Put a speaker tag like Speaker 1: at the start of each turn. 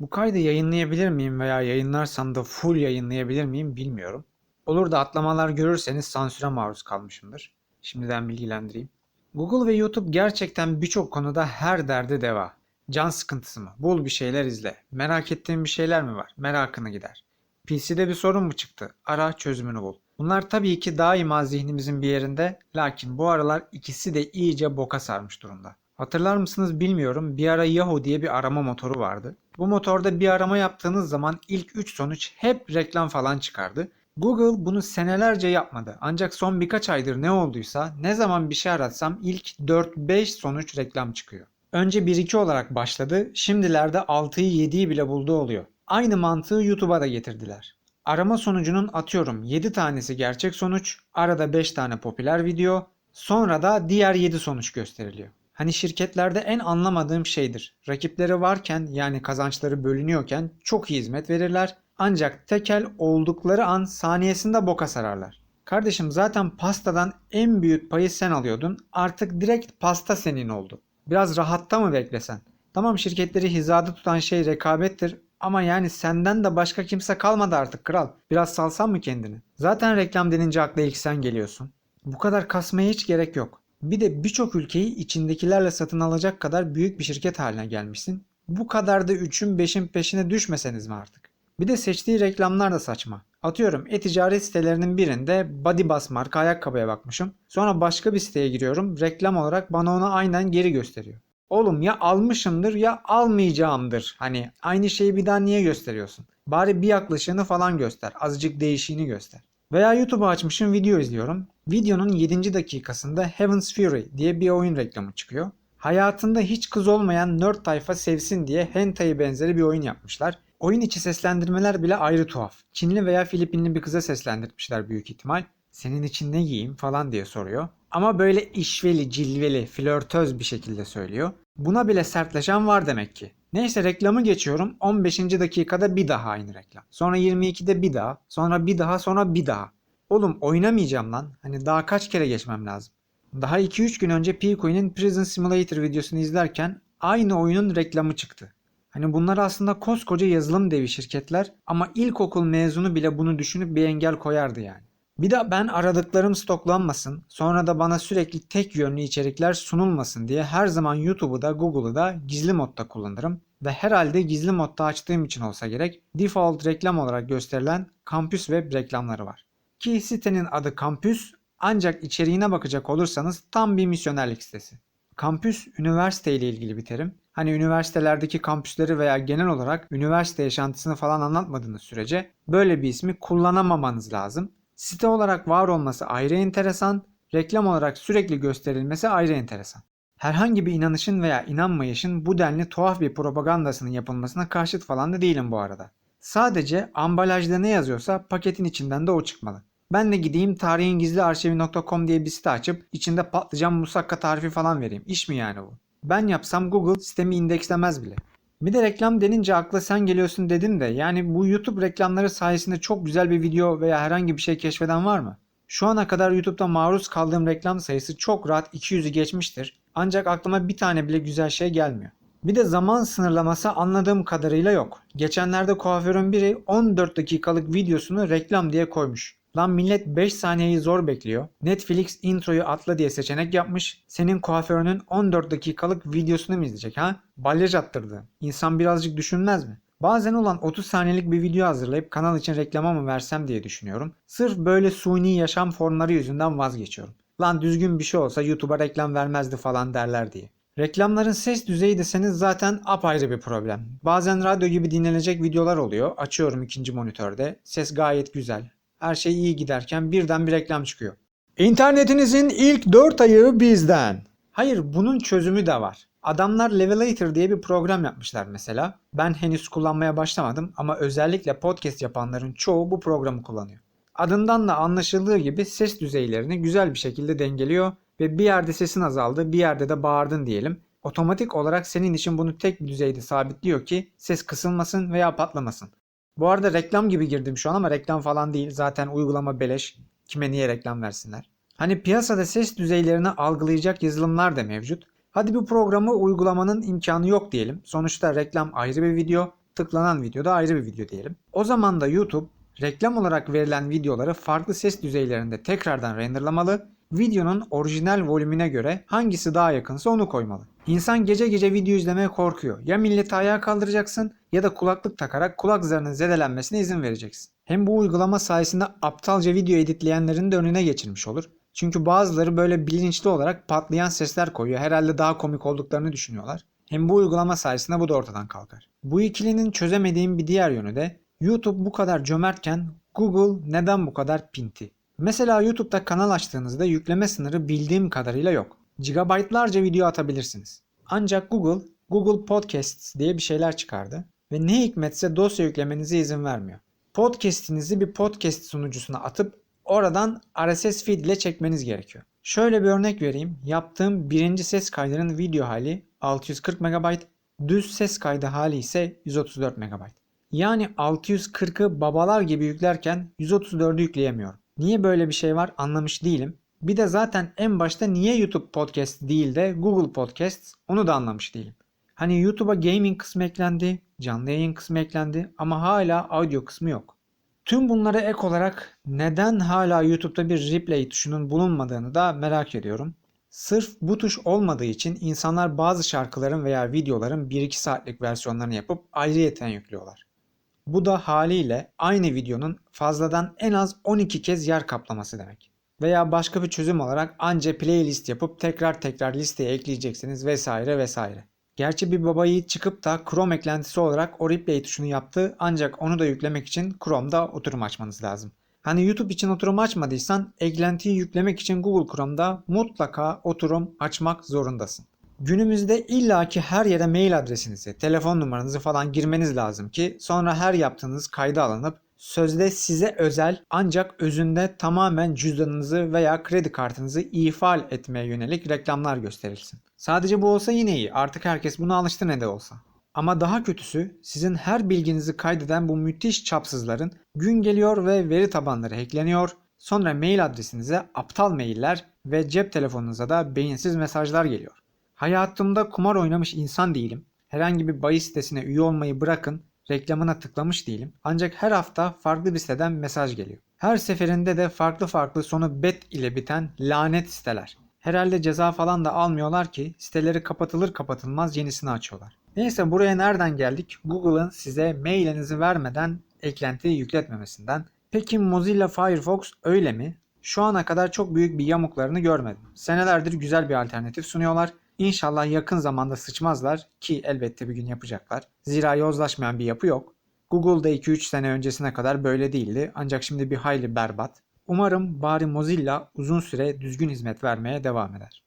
Speaker 1: Bu kaydı yayınlayabilir miyim veya yayınlarsam da full yayınlayabilir miyim bilmiyorum. Olur da atlamalar görürseniz sansüre maruz kalmışımdır. Şimdiden bilgilendireyim. Google ve YouTube gerçekten birçok konuda her derde deva. Can sıkıntısı mı? Bul bir şeyler izle. Merak ettiğin bir şeyler mi var? Merakını gider. PC'de bir sorun mu çıktı? Ara çözümünü bul. Bunlar tabii ki daima zihnimizin bir yerinde lakin bu aralar ikisi de iyice boka sarmış durumda. Hatırlar mısınız bilmiyorum bir ara Yahoo diye bir arama motoru vardı. Bu motorda bir arama yaptığınız zaman ilk 3 sonuç hep reklam falan çıkardı. Google bunu senelerce yapmadı. Ancak son birkaç aydır ne olduysa ne zaman bir şey aratsam ilk 4-5 sonuç reklam çıkıyor. Önce 1-2 olarak başladı. Şimdilerde 6'yı 7'yi bile bulduğu oluyor. Aynı mantığı YouTube'a da getirdiler. Arama sonucunun atıyorum 7 tanesi gerçek sonuç, arada 5 tane popüler video, sonra da diğer 7 sonuç gösteriliyor. Hani şirketlerde en anlamadığım şeydir. Rakipleri varken yani kazançları bölünüyorken çok iyi hizmet verirler. Ancak tekel oldukları an saniyesinde boka sararlar. Kardeşim zaten pastadan en büyük payı sen alıyordun. Artık direkt pasta senin oldu. Biraz rahatta mı beklesen? Tamam şirketleri hizada tutan şey rekabettir ama yani senden de başka kimse kalmadı artık kral. Biraz salsan mı kendini? Zaten reklam denince akla ilk sen geliyorsun. Bu kadar kasmaya hiç gerek yok. Bir de birçok ülkeyi içindekilerle satın alacak kadar büyük bir şirket haline gelmişsin. Bu kadar da 3'ün 5'in peşine düşmeseniz mi artık? Bir de seçtiği reklamlar da saçma. Atıyorum e-ticaret sitelerinin birinde Body marka ayakkabıya bakmışım. Sonra başka bir siteye giriyorum. Reklam olarak bana onu aynen geri gösteriyor. Oğlum ya almışımdır ya almayacağımdır. Hani aynı şeyi bir daha niye gösteriyorsun? Bari bir yaklaşığını falan göster. Azıcık değişiğini göster. Veya YouTube'u açmışım video izliyorum. Videonun 7. dakikasında Heaven's Fury diye bir oyun reklamı çıkıyor. Hayatında hiç kız olmayan nerd tayfa sevsin diye hentai benzeri bir oyun yapmışlar. Oyun içi seslendirmeler bile ayrı tuhaf. Çinli veya Filipinli bir kıza seslendirmişler büyük ihtimal. Senin için ne giyeyim falan diye soruyor. Ama böyle işveli, cilveli, flörtöz bir şekilde söylüyor. Buna bile sertleşen var demek ki. Neyse reklamı geçiyorum. 15. dakikada bir daha aynı reklam. Sonra 22'de bir daha. Sonra bir daha sonra bir daha. Oğlum oynamayacağım lan. Hani daha kaç kere geçmem lazım. Daha 2-3 gün önce P-Coin'in Prison Simulator videosunu izlerken aynı oyunun reklamı çıktı. Hani bunlar aslında koskoca yazılım devi şirketler ama ilkokul mezunu bile bunu düşünüp bir engel koyardı yani. Bir de ben aradıklarım stoklanmasın, sonra da bana sürekli tek yönlü içerikler sunulmasın diye her zaman YouTube'u da Google'u da gizli modda kullanırım. Ve herhalde gizli modda açtığım için olsa gerek default reklam olarak gösterilen Campus Web reklamları var. Ki sitenin adı Campus ancak içeriğine bakacak olursanız tam bir misyonerlik sitesi. Kampüs üniversite ile ilgili bir terim. Hani üniversitelerdeki kampüsleri veya genel olarak üniversite yaşantısını falan anlatmadığınız sürece böyle bir ismi kullanamamanız lazım. Site olarak var olması ayrı enteresan, reklam olarak sürekli gösterilmesi ayrı enteresan. Herhangi bir inanışın veya inanmayışın bu denli tuhaf bir propagandasının yapılmasına karşıt falan da değilim bu arada. Sadece ambalajda ne yazıyorsa paketin içinden de o çıkmalı. Ben de gideyim tarihingizliarşivi.com diye bir site açıp içinde patlıcan musakka tarifi falan vereyim. İş mi yani bu? Ben yapsam Google sistemi indekslemez bile. Bir de reklam denince akla sen geliyorsun dedim de yani bu YouTube reklamları sayesinde çok güzel bir video veya herhangi bir şey keşfeden var mı? Şu ana kadar YouTube'da maruz kaldığım reklam sayısı çok rahat 200'ü geçmiştir. Ancak aklıma bir tane bile güzel şey gelmiyor. Bir de zaman sınırlaması anladığım kadarıyla yok. Geçenlerde kuaförün biri 14 dakikalık videosunu reklam diye koymuş. Lan millet 5 saniyeyi zor bekliyor. Netflix introyu atla diye seçenek yapmış. Senin kuaförünün 14 dakikalık videosunu mu izleyecek ha? Balyaj attırdı. İnsan birazcık düşünmez mi? Bazen olan 30 saniyelik bir video hazırlayıp kanal için reklama mı versem diye düşünüyorum. Sırf böyle suni yaşam formları yüzünden vazgeçiyorum. Lan düzgün bir şey olsa YouTube'a reklam vermezdi falan derler diye. Reklamların ses düzeyi deseniz zaten apayrı bir problem. Bazen radyo gibi dinlenecek videolar oluyor. Açıyorum ikinci monitörde. Ses gayet güzel. Her şey iyi giderken birden bir reklam çıkıyor. İnternetinizin ilk 4 ayı bizden. Hayır bunun çözümü de var. Adamlar Levelator diye bir program yapmışlar mesela. Ben henüz kullanmaya başlamadım ama özellikle podcast yapanların çoğu bu programı kullanıyor. Adından da anlaşıldığı gibi ses düzeylerini güzel bir şekilde dengeliyor ve bir yerde sesin azaldı bir yerde de bağırdın diyelim. Otomatik olarak senin için bunu tek bir düzeyde sabitliyor ki ses kısılmasın veya patlamasın. Bu arada reklam gibi girdim şu an ama reklam falan değil. Zaten uygulama beleş. Kime niye reklam versinler? Hani piyasada ses düzeylerini algılayacak yazılımlar da mevcut. Hadi bu programı uygulamanın imkanı yok diyelim. Sonuçta reklam ayrı bir video, tıklanan video da ayrı bir video diyelim. O zaman da YouTube reklam olarak verilen videoları farklı ses düzeylerinde tekrardan renderlamalı, videonun orijinal volümüne göre hangisi daha yakınsa onu koymalı. İnsan gece gece video izlemeye korkuyor. Ya milleti ayağa kaldıracaksın ya da kulaklık takarak kulak zarının zedelenmesine izin vereceksin. Hem bu uygulama sayesinde aptalca video editleyenlerin de önüne geçirmiş olur. Çünkü bazıları böyle bilinçli olarak patlayan sesler koyuyor. Herhalde daha komik olduklarını düşünüyorlar. Hem bu uygulama sayesinde bu da ortadan kalkar. Bu ikilinin çözemediğim bir diğer yönü de YouTube bu kadar cömertken Google neden bu kadar pinti? Mesela YouTube'da kanal açtığınızda yükleme sınırı bildiğim kadarıyla yok. Gigabaytlarca video atabilirsiniz. Ancak Google, Google Podcasts diye bir şeyler çıkardı ve ne hikmetse dosya yüklemenize izin vermiyor. Podcast'inizi bir podcast sunucusuna atıp oradan RSS feed ile çekmeniz gerekiyor. Şöyle bir örnek vereyim. Yaptığım birinci ses kaydının video hali 640 MB, düz ses kaydı hali ise 134 MB. Yani 640'ı babalar gibi yüklerken 134'ü yükleyemiyorum. Niye böyle bir şey var anlamış değilim. Bir de zaten en başta niye YouTube Podcast değil de Google Podcast onu da anlamış değilim. Hani YouTube'a gaming kısmı eklendi, canlı yayın kısmı eklendi ama hala audio kısmı yok. Tüm bunlara ek olarak neden hala YouTube'da bir replay tuşunun bulunmadığını da merak ediyorum. Sırf bu tuş olmadığı için insanlar bazı şarkıların veya videoların 1-2 saatlik versiyonlarını yapıp ayrıyeten yüklüyorlar. Bu da haliyle aynı videonun fazladan en az 12 kez yer kaplaması demek. Veya başka bir çözüm olarak anca playlist yapıp tekrar tekrar listeye ekleyeceksiniz vesaire vesaire. Gerçi bir baba yiğit çıkıp da Chrome eklentisi olarak o replay tuşunu yaptı ancak onu da yüklemek için Chrome'da oturum açmanız lazım. Hani YouTube için oturum açmadıysan eklentiyi yüklemek için Google Chrome'da mutlaka oturum açmak zorundasın. Günümüzde illaki her yere mail adresinizi, telefon numaranızı falan girmeniz lazım ki sonra her yaptığınız kayda alınıp sözde size özel ancak özünde tamamen cüzdanınızı veya kredi kartınızı ifade etmeye yönelik reklamlar gösterilsin. Sadece bu olsa yine iyi. Artık herkes buna alıştı ne de olsa. Ama daha kötüsü sizin her bilginizi kaydeden bu müthiş çapsızların gün geliyor ve veri tabanları hackleniyor. Sonra mail adresinize aptal mailler ve cep telefonunuza da beyinsiz mesajlar geliyor. Hayatımda kumar oynamış insan değilim. Herhangi bir bahis sitesine üye olmayı bırakın, reklamına tıklamış değilim. Ancak her hafta farklı bir siteden mesaj geliyor. Her seferinde de farklı farklı sonu bet ile biten lanet siteler. Herhalde ceza falan da almıyorlar ki siteleri kapatılır kapatılmaz yenisini açıyorlar. Neyse buraya nereden geldik? Google'ın size mailinizi vermeden eklenti yükletmemesinden. Peki Mozilla Firefox öyle mi? Şu ana kadar çok büyük bir yamuklarını görmedim. Senelerdir güzel bir alternatif sunuyorlar. İnşallah yakın zamanda sıçmazlar ki elbette bir gün yapacaklar. Zira yozlaşmayan bir yapı yok. Google'da 2-3 sene öncesine kadar böyle değildi ancak şimdi bir hayli berbat. Umarım bari Mozilla uzun süre düzgün hizmet vermeye devam eder.